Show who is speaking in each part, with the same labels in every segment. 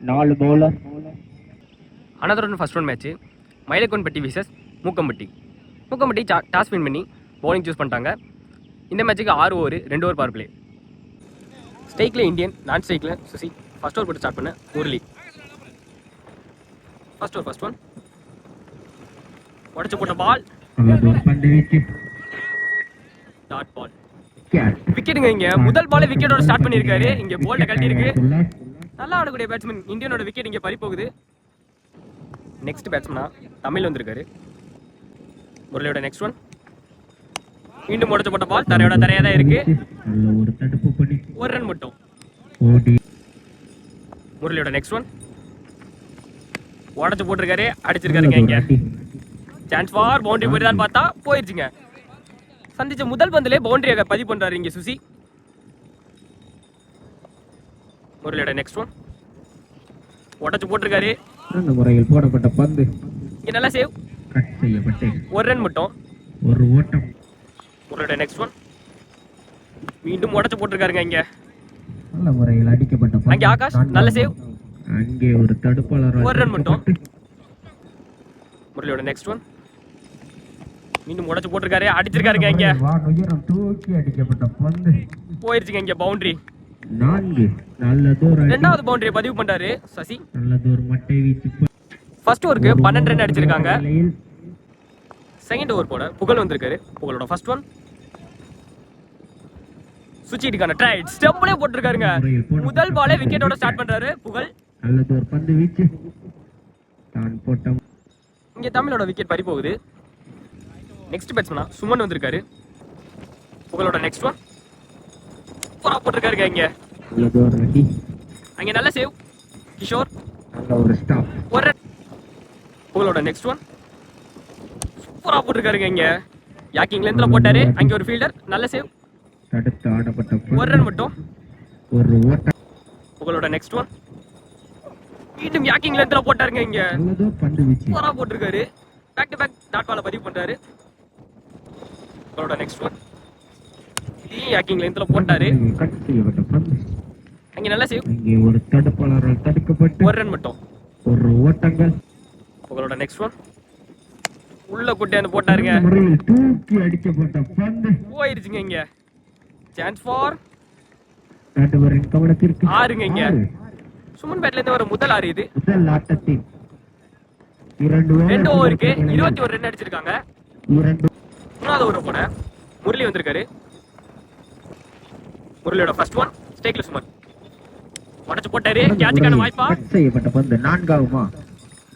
Speaker 1: நாலு bowler
Speaker 2: another one first one match Mayilakkonpatti versus Mookkampatti. Mookkampatti toss win பண்ணி bowling choose பண்ணிட்டாங்க. இந்த மேட்ச்சுக்கு ஆறு ஓவர் ரெண்டு ஓவர் பவர் பிளே ஸ்ட்ரைக்கில் இந்தியன் நான் ஸ்ட்ரைக்கில் சுசி ஃபர்ஸ்ட் ஓவர் போட்டு ஸ்டார்ட் பண்ண Murali first over first one உடச்சு போட்ட பால் டாட் பால் விக்கெட்டுங்க இங்க. முதல் பாலே விக்கெட்டோட ஸ்டார்ட் பண்ணியிருக்காரு இங்க போல்ட கட்டி இருக்கு நல்லா ஆடக்கூடிய பேட்ஸ்மேன் இந்தியனோட விக்கெட் இங்க பறி போகுது. நெக்ஸ்ட் பேட்ஸ்மனா தமிழ் வந்திருக்காரு. முரளியோட நெக்ஸ்ட் ஒன் மீண்டும் போட்ட பால் தரையோட தரையா தான் இருக்கு.
Speaker 1: ஒரு
Speaker 2: ரன் மட்டும். முரளியோட நெக்ஸ்ட் ஒன் உடச்சு போட்டிருக்காரு அடிச்சிருக்காருங்க இங்க. சான்ஸ் ஃபார் பவுண்டரி போயிருதான்னு பார்த்தா போயிருச்சுங்க. சந்திச்ச முதல் பந்திலே பவுண்டரியை பதிவு பண்றாரு இங்க சுசி. முரளியோட நெக்ஸ்ட் ஒன் உடச்சு போட்டிருக்காரு.
Speaker 1: சிறந்த முறையில் போடப்பட்ட பந்து.
Speaker 2: இங்க நல்லா சேவ்
Speaker 1: கட் செய்யப்பட்டு
Speaker 2: ஒரு ரன் மட்டும்.
Speaker 1: ஒரு ஓட்டம்.
Speaker 2: முரளியோட நெக்ஸ்ட் ஒன் மீண்டும் உடச்சு போட்டிருக்காருங்க இங்க.
Speaker 1: நல்ல முறையில் அடிக்கப்பட்ட.
Speaker 2: அங்கே ஆகாஷ், நல்ல save.
Speaker 1: அங்கே ஒரு தடுப்பாளர்
Speaker 2: ஒரு run மட்டும். முரளியோட நெக்ஸ்ட் ஒன் மீண்டும் உடச்சு போட்டிருக்காரு. அடிச்சிருக்காருங்க இங்க.
Speaker 1: வான் உயரம் தூக்கி அடிக்கப்பட்ட பந்து.
Speaker 2: போயிருச்சுங்க இங்க பவுண்டரி
Speaker 1: நான்கு.
Speaker 2: ரெண்டாவது பவுண்டரியை பதிவு பண்றாரு சசி.
Speaker 1: நல்ல தூரம் மட்டை வீச்சு
Speaker 2: ஃபர்ஸ்ட் ஓவருக்கு பன்னெண்டு ரன் அடிச்சிருக்காங்க. செகண்ட் ஓவர் போட புகழ் வந்திருக்காரு. புகழோட ஃபர்ஸ்ட் ஒன் சுச்சிட்டுக்கான ட்ரை ஸ்டெப்லே போட்டிருக்காருங்க. முதல் பாலே விக்கெட்டோட ஸ்டார்ட் பண்றாரு புகழ்.
Speaker 1: நல்லது ஒரு பந்து வீச்சு. தான் போட்ட
Speaker 2: இங்க தமிழோட விக்கெட் பறி போகுது நெக்ஸ்ட் பேட்ஸ்மனா சுமன் வந்திருக்காரு. புகழோட நெக்ஸ்ட் ஒன் சூப்பரா போட்டிருக்காருங்க இங்க. அங்க நல்ல சேவ் கிஷோர்.
Speaker 1: ஒரு.
Speaker 2: புகழோட நெக்ஸ்ட் ஒன் சூப்பரா போட்டிருக்காருங்க இங்க. யாக்கிங் லென்த்ல போட்டாரு. அங்க ஒரு ஃபீல்டர் நல்ல சேவ்
Speaker 1: தடுத்து ஆடப்பட்ட
Speaker 2: ஒரு ரன் மட்டும்.
Speaker 1: ஒரு ஓட்டம்
Speaker 2: புகழோட நெக்ஸ்ட் ஒன் மீண்டும் யாக்கிங் லென்த்ல போட்டாருங்க இங்க. சூப்பரா போட்டிருக்காரு. பேக் டு பேக் டாட் பால பதிவு பண்றாரு. புகழோட நெக்ஸ்ட் ஒன் இதையும் யாக்கிங் லென்த்ல போட்டாரு. அங்க நல்ல சேவ்
Speaker 1: அங்கே ஒரு தடுப்பாளரால் தடுக்கப்பட்டு
Speaker 2: ஒரு ரன் மட்டும்.
Speaker 1: ஒரு ஓட்டங்கள்.
Speaker 2: புகழோட நெக்ஸ்ட் ஒன் உள்ள குட்டியாந்து போட்டாருங்க.
Speaker 1: தூக்கி அடிக்கப்பட்ட பந்து.
Speaker 2: போயிருச்சுங்க இங்க. சான்ஸ் ஃபார்
Speaker 1: நடுவரின் கவனத்திற்கு
Speaker 2: ஆறுங்க இங்க. சுமன் பேட்ல இருந்து வர முதல் ஆறு இது.
Speaker 1: முதல் ஆட்டத்தின் இரண்டு
Speaker 2: ரெண்டு ஓவருக்கு இருபத்தி ஒரு ரன் அடிச்சிருக்காங்க.
Speaker 1: இரண்டு
Speaker 2: மூணாவது ஓவர் போட முரளி வந்திருக்காரு. முரளியோட ஃபர்ஸ்ட் ஒன் ஸ்டேக்ல சுமன் உடச்சு போட்டாரு கேட்சுக்கான வாய்ப்பா?
Speaker 1: செய்யப்பட்ட பந்து நான்காகுமா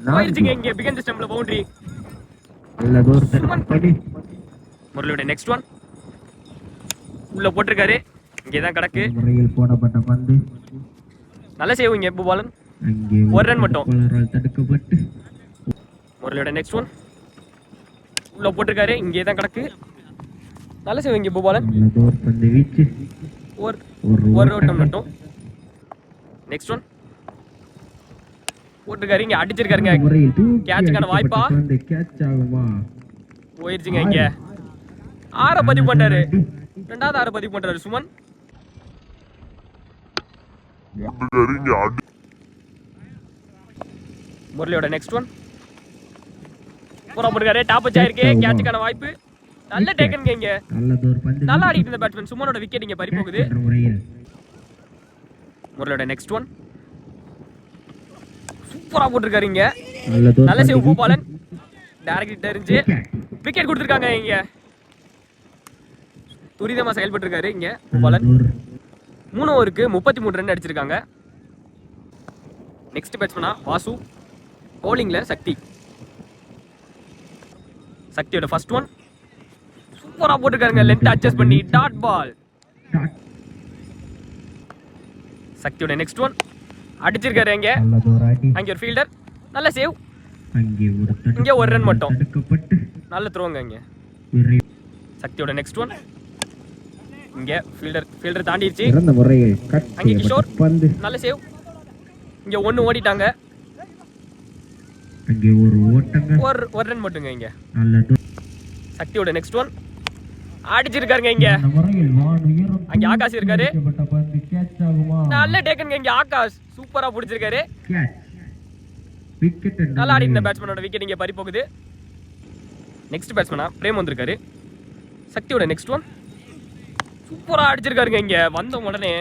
Speaker 2: போயிருச்சுங்க இங்க பிகன் ஸ்டெம்ல பவுண்டரி
Speaker 1: நல்லதோர் தடுப்படி
Speaker 2: முரளியோட நெக்ஸ்ட் ஒன் உள்ள போட்டிருக்காரு. இங்கே தான் கிடக்கு
Speaker 1: முறையில் போடப்பட்ட பந்து.
Speaker 2: நல்ல சேவ் இங்க இப்போ பாலன்
Speaker 1: அங்கே
Speaker 2: ஒரு run மட்டும்.
Speaker 1: தடுக்கப்பட்டு.
Speaker 2: முரளியோட நெக்ஸ்ட் ஒன் உள்ள போட்டிருக்காரு இங்கே தான் கிடக்கு. நல்ல சேவ் இங்க இப்போ பாலன்
Speaker 1: நல்லதோர் பந்து வீச்சு.
Speaker 2: ஒரு
Speaker 1: ஒரு
Speaker 2: ஓட்டம் மட்டும். நெக்ஸ்ட் ஒன் போட்டிருக்காரு இங்க அடிச்சிருக்காருங்க. கேட்சுக்கான வாய்ப்பா? போயிருச்சுங்க இங்க. ஆற பதிவு பண்றாரு. ரெண்டாவது ஆற பதிவு பண்றாரு சுமன். முரளியோட நெக்ஸ்ட் ஒன் பூரா போட்டுருக்காரு டாப் வச்சு ஆயிருக்கு. கேட்சுக்கான வாய்ப்பு. நல்ல டேக்கன்
Speaker 1: பந்து
Speaker 2: நல்லா ஆடிட்டு இருந்த பேட்ஸ்மேன் சுமனோட விக்கெட் இங்க பறி போகுது. முரளியோட நெக்ஸ்ட் ஒன் சூப்பரா போட்டிருக்காரு இங்க. நல்ல சேவ். பூபாலன் டைரக்ட் தெரிஞ்சு. விக்கெட் கொடுத்துருக்காங்க இங்க. துரிதமா செயல்பட்டு இருக்காரு இங்க பூபாலன் மூணு ஓவருக்கு முப்பத்தி மூணு ரன் அடிச்சிருக்காங்க. நெக்ஸ்ட் பேட்ஸ்மனா வாசு. பவுலிங்ல சக்தி. சக்தியோட ஃபர்ஸ்ட் ஒன் சூப்பரா போட்டிருக்காருங்க. லென்த் அட்ஜஸ்ட் பண்ணி. Dot ball. சக்தியோட நெக்ஸ்ட் ஒன் அடிச்சிருக்காரு
Speaker 1: அடி
Speaker 2: அங்க ஒரு ஃபீல்டர் நல்ல சேவ் இங்க ஒரு run மட்டும். நல்ல த்ரோங்க இங்க. சக்தியோட நெக்ஸ்ட் ஒன் இங்க ஃபீல்டர் ஃபீல்டர் தாண்டிடுச்சு அங்கே கிஷோர். நல்ல சேவ் இங்க ஒன்னு ஓடிட்டாங்க.
Speaker 1: ஒரு
Speaker 2: ஒரு ஒரு ரன் மட்டுங்க இங்க. சக்தியோட நெக்ஸ்ட் ஒன் அடிச்சிருக்காருங்க இங்க. அங்கே ஆகாஷ் இருக்காரு. நல்ல டேக்கன் இங்க ஆகாஷ். சூப்பரா பிடிச்சிருக்காரு. நல்லா ஆடி இந்த பேட்ஸ்மேனோட விக்கெட் இங்க பறி போகுது. நெக்ஸ்ட் பேட்ஸ்மேனா பிரேம் வந்திருக்காரு. சக்தியோட நெக்ஸ்ட் ஒன் சூப்பரா அடிச்சிருக்காருங்க இங்க. வந்த உடனே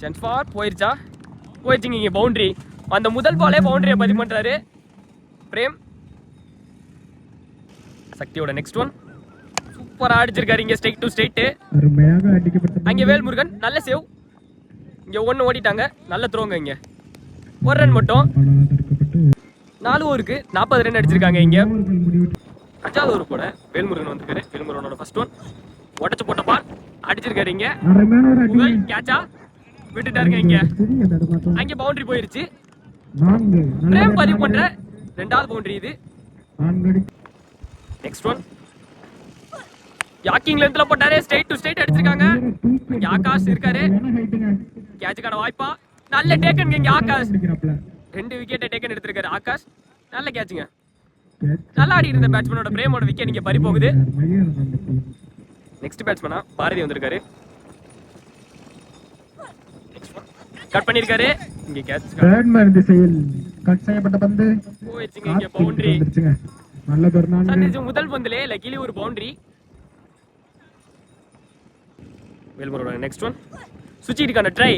Speaker 2: சான்ஸ் ஃபார் போயிருச்சா? போயிருச்சுங்க இங்க பவுண்டரி அந்த முதல் பாலே பவுண்டரியை பதிவு பண்றாரு. பிரேம். சக்தியோட நெக்ஸ்ட் ஒன் சூப்பரா அடிச்சிருக்காரு இங்க ஸ்ட்ரைட் டு ஸ்ட்ரைட்
Speaker 1: அருமையாக அடிக்கப்பட்ட
Speaker 2: அங்க வேல்முருகன் நல்ல சேவ் இங்க ஒன்னு ஓடிட்டாங்க நல்ல த்ரோங்க இங்க. ஒரு ரன் மட்டும். நாலு ஓவருக்கு நாற்பது ரன் அடிச்சிருக்காங்க இங்க. அஞ்சாவது ஓவர் கூட வேல்முருகன் வந்திருக்காரு. வேல்முருகனோட ஃபர்ஸ்ட் ஒன் உடச்சு போட்ட பால் அடிச்சிருக்காரு இங்க. கேட்சா விட்டுட்டாருங்க இங்க. அங்க பவுண்டரி போயிருச்சு. பிரேம் பதிவு பண்ற ரெண்டாவது பவுண்டரி இது. நெக்ஸ்ட் ஒன் யாக்கிங் லென்த்ல போட்டாரு. ஸ்ட்ரைட் டு ஸ்ட்ரைட் அடிச்சிருக்காங்க. இங்க ஆகாஷ் இருக்காரு. கேட்சுக்கான வாய்ப்பா. நல்ல டேக்கன் இங்க ஆகாஷ் ரெண்டு விக்கெட்டை டேக்கன் எடுத்திருக்காரு ஆகாஷ். நல்ல கேட்சுங்க.
Speaker 1: கேட்ச்
Speaker 2: நல்லா ஆடி இருந்த பேட்ஸ்மேனோட பிரேமோட விக்கெட் இங்க பறி போகுது நெக்ஸ்ட் பேட்ஸ்மேனா பாரதி வந்திருக்காரு. கட் பண்ணிருக்காரு. இங்க கேட்ச்
Speaker 1: பேட்மேன் திசையில் கட் செய்யப்பட்ட பந்து.
Speaker 2: போயிடுச்சுங்க இங்க பவுண்டரி
Speaker 1: நல்ல
Speaker 2: முதல் பந்திலே லக்கிலி ஒரு பவுண்டரி வேல்முரோட நெக்ஸ்ட் ஒன் சுச்சிட்டுக்கான ட்ரை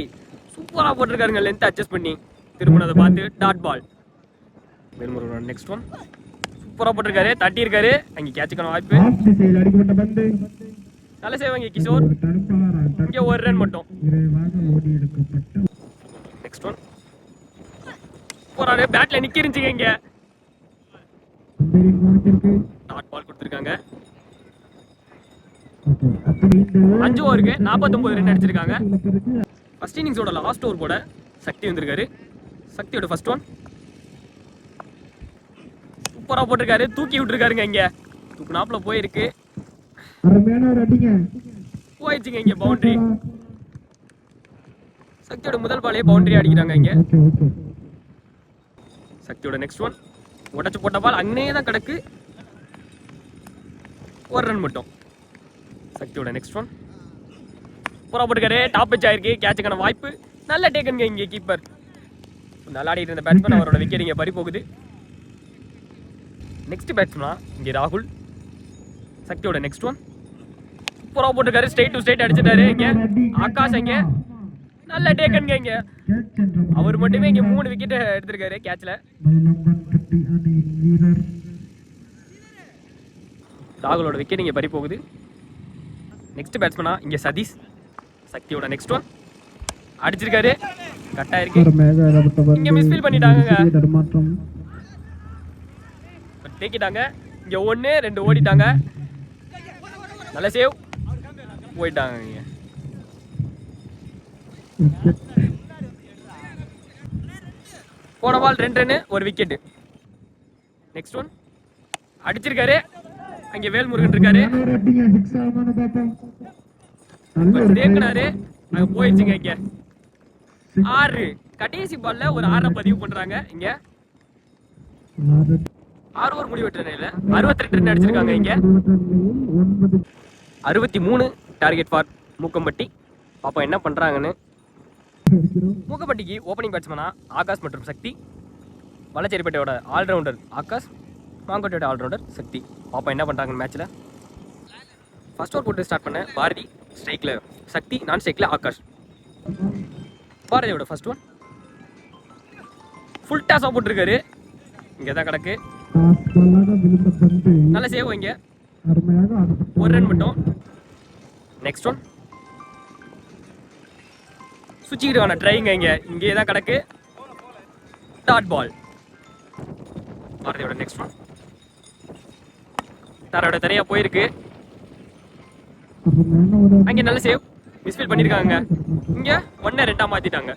Speaker 2: சூப்பராக போட்டிருக்காருங்க. லென்த் அட்ஜஸ்ட் பண்ணி. திரும்ப அதை பார்த்து டாட் பால் வேல்முரோட நெக்ஸ்ட் ஒன் சூப்பராக போட்டிருக்காரு. தட்டியிருக்காரு. அங்கே கேட்சுக்கான வாய்ப்பு. நல்ல செய்வாங்க கிஷோர். இங்கே ஒரு ரன் மட்டும். நெக்ஸ்ட் ஒன் போறாரு பேட்டில் நிற்கிருந்துச்சிங்க இங்கே
Speaker 1: பந்தரின் கவனத்திற்கு
Speaker 2: டாட் பால் கொடுத்துருக்காங்க
Speaker 1: ஓகே அப்படி இந்த
Speaker 2: அஞ்சு ஓவருக்கு நாற்பத்தொன்பது ரன் அடிச்சிருக்காங்க.
Speaker 1: பிறகு
Speaker 2: ஃபர்ஸ்ட் இன்னிங்ஸோட லாஸ்ட் ஓவர் போட சக்தி வந்திருக்காரு. சக்தியோட ஃபர்ஸ்ட் ஒன் சூப்பரா போட்டிருக்காரு. தூக்கி விட்டுருக்காருங்க இங்க. தூக்குனாப்புல போயிருக்கு. போயிடுச்சுங்க இங்க பவுண்டரி சக்தியோட முதல் பாலே பவுண்டரி அடிக்கிறாங்க இங்க. சக்தியோட நெக்ஸ்ட் ஒன் உடச்சு போட்ட பால் அங்கேயே தான் கிடக்கு. ஒரு ரன் மட்டும். சக்தியோட நெக்ஸ்ட் ஒன் புறா போட்டுக்காரு டாப் வச்சு ஆயிருக்கு. கேட்சுக்கான வாய்ப்பு. நல்ல டேக்கனுங்க இங்கே கீப்பர் நல்லா ஆடிட்டு இருந்த பேட்ஸ்மேன் அவரோட விக்கெட் இங்கே பறி போகுது. நெக்ஸ்ட் பேட்ஸ்மேனா இங்கே ராகுல். சக்தியோட நெக்ஸ்ட் ஒன் புறா போட்டுருக்காரு ஸ்ட்ரைட் டு ஸ்ட்ரைட் அடிச்சிட்டாரு இங்க. ஆகாஷ் இங்க. நல்ல டேக்கனுங்க இங்க. அவர் மட்டுமே இங்க மூணு விக்கெட் எடுத்திருக்காரு கேட்ச்ல ராகுலோட விக்கெட் இங்கே பறி போகுது. நெக்ஸ்ட் பேட்ஸ்மேனா இங்கே சதீஷ். சக்தியோட நெக்ஸ்ட் ஒன் அடிச்சிருக்காரு. கட்டா இருக்கு. இங்க.
Speaker 1: சிறிய தடுமாற்றம்.
Speaker 2: தேக்கிட்டாங்க. இங்கே ஒன்று ரெண்டு ஓடிட்டாங்க. நல்ல சேவ் போயிட்டாங்க இங்க. போன பால் ரெண்டு ரன்னு ஒரு விக்கெட் நெக்ஸ்ட் ஒன் அடிச்சிருக்காரு. அங்கே வேல்முருகன் இருக்காரு.
Speaker 1: ஒரு ஒரு
Speaker 2: தேக்குனாரு. அங்க போயிடுச்சுங்க இங்க. ஆறு. கடைசி பால்ல ஒரு ஆறை பதிவு பண்றாங்க இங்க.
Speaker 1: ஆறு
Speaker 2: ஓவர் முடிவெற்ற நிலையில அறுபத்தி ரெண்டு ரன் அடிச்சிருக்காங்க இங்க. அறுபத்தி மூணு டார்கெட் ஃபார் மூக்கம்பட்டி. பாப்போம் என்ன பண்றாங்கன்னு. மூக்கம்பட்டிக்கு ஓப்பனிங் பேட்ஸ்மேனா ஆகாஷ் மற்றும் சக்தி. வளச்சேரிப்பேட்டையோட ஆல்ரவுண்டர் ஆகாஷ். மாங்கோட்டையோட ஆல்ரவுண்டர் சக்தி. பாப்பா என்ன பண்றாங்கன்னு மேட்ச்சில் ஃபர்ஸ்ட் ஓவர் போட்டு ஸ்டார்ட் பண்ண பாரதி ஸ்ட்ரைக்கில் சக்தி நான் ஸ்ட்ரைக்கில் ஆகாஷ். பாரதியோட ஃபர்ஸ்ட் ஒன் ஃபுல் டாஸாக போட்டிருக்காரு. இங்கே தான் கிடக்கு. நல்ல சேவ் இங்கே. ஒரு ரன் மட்டும். நெக்ஸ்ட் ஒன் சுச்சிக்கிட்டு ட்ரைங்க இங்கே இங்கே. தான் கிடக்கு. டாட் பால் பாரதியோட நெக்ஸ்ட் ஒன் தரோட தரையா போயிருக்கு.
Speaker 1: அருமையான
Speaker 2: அங்கே நல்ல சேவ் மிஸ்ஃபீல் பண்ணியிருக்காங்க இங்க ஒன்னை ரெண்டா மாத்திட்டாங்க.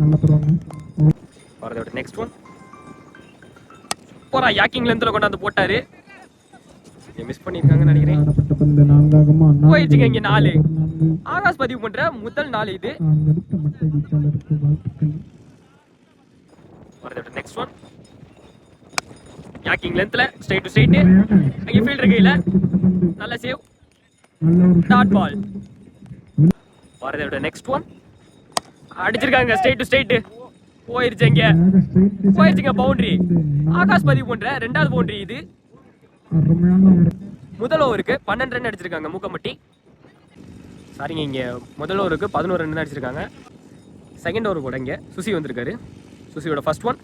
Speaker 1: நல்ல பரவாங்க
Speaker 2: நெக்ஸ்ட் ஒன் போறா யாக்கிங் லென்த்தில் கொண்டாந்து போட்டாரு. மிஸ் பண்ணியிருக்காங்கன்னு நினைக்கிறேன்.
Speaker 1: ஆடப்பட்ட
Speaker 2: போயிடுச்சுங்க இங்க நாலு. ஆகாஷ் பதிவு பண்ற முதல் நாள் இது.
Speaker 1: நான்கு அடித்த
Speaker 2: வரதோட நெக்ஸ்ட் ஒன் யாக்கிங் லென்த்தில் ஸ்ட்ரைட் டு
Speaker 1: ஸ்ட்ரைட்டு
Speaker 2: அங்கே ஃபீல்டர் கையில் நல்ல சேவ் டாட் பால் வரதோட நெக்ஸ்ட் ஒன் அடிச்சிருக்காங்க ஸ்ட்ரைட் டு ஸ்ட்ரைட்டு போயிருச்சு இங்க. போயிருச்சுங்க பவுண்டரி ஆகாஷ் பதிவு பண்ற ரெண்டாவது பவுண்டரி இது. முதல் ஓவருக்கு பன்னெண்டு ரன் அடிச்சிருக்காங்க மூக்கம்பட்டி. சாரிங்க இங்க முதல் ஓவருக்கு பதினோரு ரன் அடிச்சிருக்காங்க. செகண்ட் ஓவர் கூட இங்க சுசி வந்திருக்காரு. சுசியோட ஃபர்ஸ்ட் ஒன்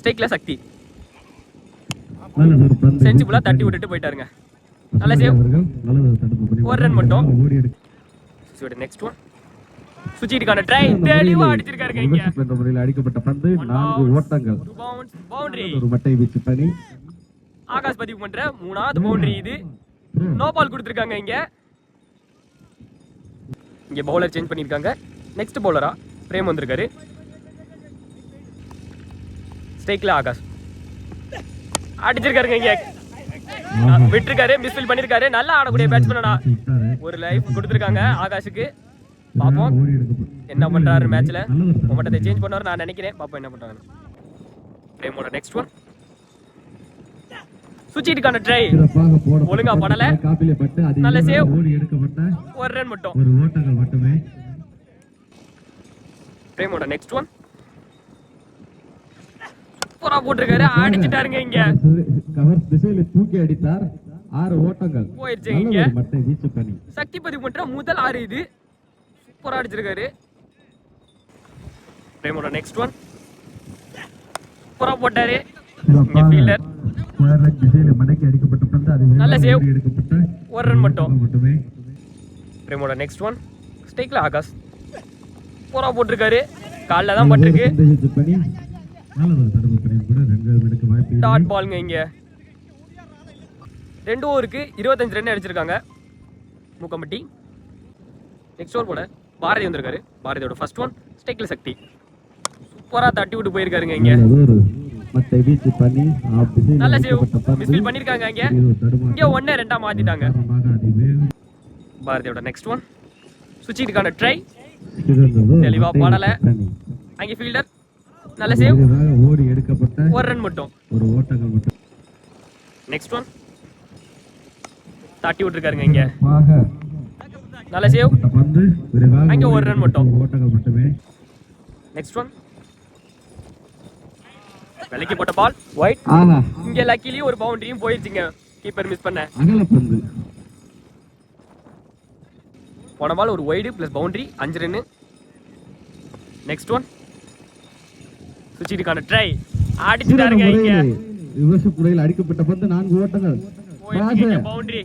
Speaker 2: ஸ்டேக்ல சக்தி. சென்சிபிளா தட்டி விட்டுட்டு போயிட்டாருங்க. நல்ல சேவ்.
Speaker 1: ஒரு
Speaker 2: ரன் மட்டும். நெக்ஸ்ட் ஒன் சுச்சிட்டுக்கான ட்ரை தெளிவா அடிச்சிருக்காருங்க இங்க.
Speaker 1: என்ற முறையில் அடிக்கப்பட்ட பந்து நான்கு ஓட்டங்கள்.
Speaker 2: ஒரு பவுன்ஸ் பவுண்டரி
Speaker 1: ஒரு மட்டை வீச்சு பணி.
Speaker 2: ஆகாஷ் பதிவு பண்ற மூணாவது பவுண்டரி இது. நோ பால் கொடுத்துருக்காங்க இங்க. இங்க பவுலர் சேஞ்ச் பண்ணிருக்காங்க நெக்ஸ்ட் பவுலரா பிரேம் வந்திருக்காரு. ஸ்டேக்ல ஆகாஷ். அடிச்சிருக்காருங்க இங்க. விட்டிருக்காரு மிஸ்ஃபில் பண்ணிருக்காரு. நல்லா ஆடக்கூடிய பேட்ஸ்மேனா. ஒரு லைஃப் கொடுத்துருக்காங்க ஆகாஷுக்கு. பாப்போம் என்ன பண்றாரு மேட்ச்ல. மொமெண்டத்தை சேஞ்ச் பண்ணுவாரு நான் நினைக்கிறேன். பாப்போம் என்ன பண்றாங்க பிரேமோட நெக்ஸ்ட் ஒன் சுச்சிட்டுக்கான ட்ரை ஒழுங்கா படல. நல்ல
Speaker 1: எடுக்கப்பட்ட
Speaker 2: ஒரு ரன் மட்டும்.
Speaker 1: ஒரு ஓட்டங்கள் மட்டுமே.
Speaker 2: பிரேமோட நெக்ஸ்ட் ஒன் சூப்பரா போட்டிருக்காரு. அடிச்சிட்டாருங்க இங்க.
Speaker 1: கவர் திசையில தூக்கி அடித்தார். ஆறு ஓட்டங்கள்.
Speaker 2: போயிருச்சு இங்க. சக்தி பதிவு பண்ற முதல் ஆறு இது. சூப்பரா அடிச்சிருக்காரு. பிரேமோட நெக்ஸ்ட் ஒன் சூப்பரா போட்டாரு. இங்க ஃபீல்டர் நல்ல
Speaker 1: எடுக்கப்பட்ட
Speaker 2: ஒரு ரன் மட்டுமே. பிரேமோட நெக்ஸ்ட் ஒன் ஸ்டேக்ல ஆகாஷ். சூப்பரா போட்டிருக்காரு. காலில் தான் பட்டிருக்கு. டாட் பாலுங்க இங்க. ரெண்டு ஓவருக்கு இருபத்தஞ்சு ரன் அடிச்சிருக்காங்க. மூக்கம்பட்டி. நெக்ஸ்ட் ஓவர் போட பாரதி வந்திருக்காரு. பாரதியோட ஃபர்ஸ்ட் ஒன் ஸ்டேக்ல சக்தி. சூப்பரா தட்டி விட்டு போயிருக்காருங்க இங்க. நல்ல சேவ் மிஸ்ஃபீல் பண்ணிருக்காங்க இங்க. இங்க ஒன்னே ரெண்டா மாத்திட்டாங்க.
Speaker 1: காரணமாக அது வேகம்
Speaker 2: பாரதியோட நெக்ஸ்ட் ஒன் சுச்சிட்டுக்கான ட்ரை
Speaker 1: சிறந்தது ஒரு
Speaker 2: தெளிவா
Speaker 1: மட்டை
Speaker 2: பாடல. அங்க ஃபீல்டர் நல்ல சேவ்
Speaker 1: ஓடி எடுக்கப்பட்ட
Speaker 2: ஒரு ரன் மட்டும்.
Speaker 1: ஒரு ஓட்டங்கள் மட்டும்.
Speaker 2: நெக்ஸ்ட் ஒன் தட்டி விட்டுருக்காருங்க இங்க. நல்ல சேவ்
Speaker 1: விரைவாக
Speaker 2: அங்க ஒரு run மட்டும்.
Speaker 1: ஓட்டங்கள் மட்டுமே.
Speaker 2: நெக்ஸ்ட் ஒன் விலைக்கு போட்ட பால் ஒயிட் இங்க லக்கிலி ஒரு பவுண்டரியும் போயிடுச்சுங்க கீப்பர் மிஸ் பண்ண. போன பால் ஒரு ஒய்டு ப்ளஸ் பவுண்டரி அஞ்சு ரன்னு நெக்ஸ்ட் ஒன் சுச்சிட்டுக்கான ட்ரை அடிச்சுட்டாருங்க இங்க
Speaker 1: புடையில் அடிக்கப்பட்ட பந்து நான்கு ஓட்டங்கள்.
Speaker 2: பவுண்டரி.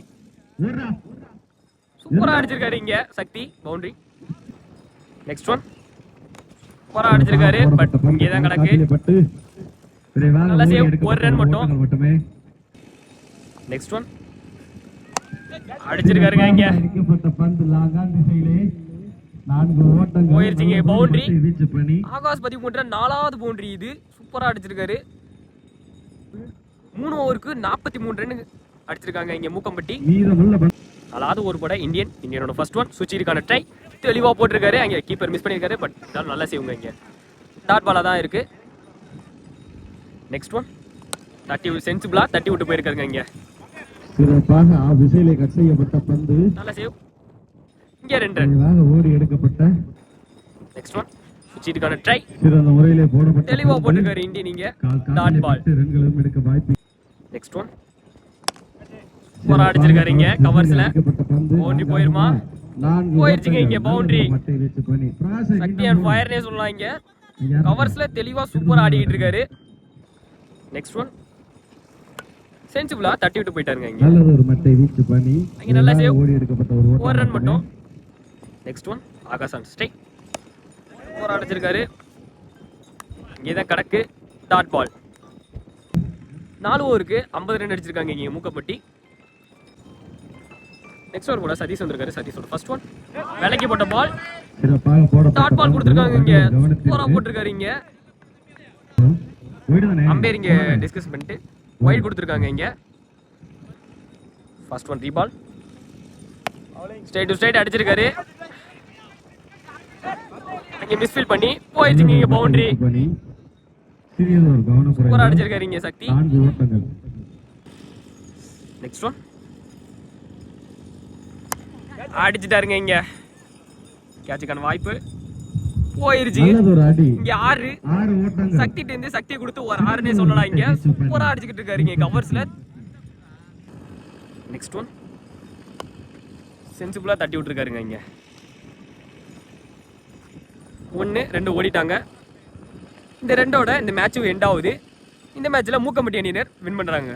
Speaker 2: சூப்பரா அடிச்சிருக்காரு இங்க. சக்தி பவுண்டரி நெக்ஸ்ட் ஒன் சூப்பரா அடிச்சிருக்காரு. பட் இங்கே தான் கிடக்கு. நல்ல.
Speaker 1: எடுக்கப்பட்ட
Speaker 2: ஒரு run மட்டும்.
Speaker 1: மட்டுமே.
Speaker 2: நெக்ஸ்ட் ஒன் அடிச்சிருக்காருங்க இங்க.
Speaker 1: அடிக்கப்பட்ட பந்து லாங்கான் திசையிலே. நான்கு ஓட்டங்கள்
Speaker 2: போயிருச்சுங்க,
Speaker 1: பண்ணி.
Speaker 2: ஆகாஷ் பதிவு பண்ற நாலாவது பவுண்டரி இது. சூப்பரா அடிச்சிருக்காரு. மூணு ஓவருக்கு நாற்பத்தி மூணு ரன் அடிச்சிருக்காங்க இங்க மூக்கம்பட்டி. அதாவது ஒரு பட இந்தியன். இந்தியனோட ஃபர்ஸ்ட் ஒன் சுச்சிருக்கான ட்ரை தெளிவா போட்டிருக்காரு. அங்க கீப்பர் மிஸ் பண்ணிருக்காரு பட் இருந்தாலும் நல்லா செய்வுங்க இங்க. டாட் பாலா தான் இருக்கு. நெக்ஸ்ட் ஒன் தட்டி சென்சிபிளா தட்டி விட்டு போயிருக்காருங்க இங்க.
Speaker 1: சிறப்பாக ஆ திசையிலே கட் செய்யப்பட்ட பந்து.
Speaker 2: நல்ல சேவ் இங்க ரெண்டு.
Speaker 1: ஓடி எடுக்கப்பட்ட
Speaker 2: நெக்ஸ்ட் ஒன் சுச்சிருக்கான ட்ரை
Speaker 1: சிறந்த முறையிலே போடப்பட்ட
Speaker 2: தெளிவா
Speaker 1: பந்து.
Speaker 2: போட்டிருக்காரு இந்தியன் இங்க. டாட் பால்
Speaker 1: பட்டு ரன்களும் எடுக்க வாய்ப்பு
Speaker 2: நெக்ஸ்ட் ஒன் சூப்பரா அடிச்சிருக்காரு இங்க கவர்ஸ்ல boundary போயிருமா? போயிருச்சுங்க இங்க
Speaker 1: பிராசை
Speaker 2: சக்தி அண்ட் ஃபயர்னே சொல்லலாம் இங்க. கவர்ஸ்ல தெளிவா சூப்பரா ஆடிட்டு இருக்காரு. நெக்ஸ்ட் ஒன் சென்சிபிளா தட்டி விட்டு போயிட்டாருங்க இங்க.
Speaker 1: ஒரு மட்டை வீச்சு பண்ணி
Speaker 2: அங்க நல்ல
Speaker 1: விரைவாக
Speaker 2: save.
Speaker 1: ஓடி எடுக்கப்பட்ட ஒரு
Speaker 2: ஒரு ரன் மட்டும். Next one Akash and stay சூப்பரா அடிச்சிருக்காரு. இங்கே தான் கிடக்கு. டாட் பால் நாலு ஓவருக்கு ஐம்பது ரன் அடிச்சிருக்காங்க இங்க மூக்கப்பட்டி. நெக்ஸ்ட் ஓவர் கூட சதீஷ் வந்திருக்காரு சதீஷோட ஃபர்ஸ்ட் ஒன் விலைக்கு போட்ட பால் டாட் பால் கொடுத்துருக்காங்க இங்க. சூப்பரா போட்டிருக்காரு இங்க? அம்பேர் இங்க டிஸ்கஸ் பண்ணிட்டு ஒயிட் கொடுத்துருக்காங்க இங்க. ஃபர்ஸ்ட் ஒன் ரீபால் ஸ்ட்ரைட் டு ஸ்ட்ரைட் அடிச்சிருக்காரு. இங்க மிஸ்ஃபீல் பண்ணி போயிடுச்சுங்க இங்க பவுண்டரி
Speaker 1: பண்ணி சிறியது ஒரு கவனக்குறைவு.
Speaker 2: சூப்பரா அடிச்சிருக்காரு இங்க சக்தி. நெக்ஸ்ட் ஒன் அடிச்சிட்டாருங்க இங்க. கேட்சுக்கான வாய்ப்பு. போயிருச்சு. இங்க ஆறு. சக்திட்டு இருந்து சக்தியை கொடுத்து ஒரு ஆறுனே சொல்லலாம் இங்க. சூப்பரா அடிச்சுக்கிட்டு இருக்காரு இங்க கவர்ஸ்ல நெக்ஸ்ட் ஒன் சென்சிபிளா தட்டி விட்டுருக்காருங்க இங்க. ஒன்று ரெண்டு ஓடிட்டாங்க. இந்த ரெண்டோட இந்த மேட்சும் எண்ட் ஆகுது. இந்த மேட்ச்சில் மூக்கம்பட்டி அணியினர் வின் பண்ணுறாங்க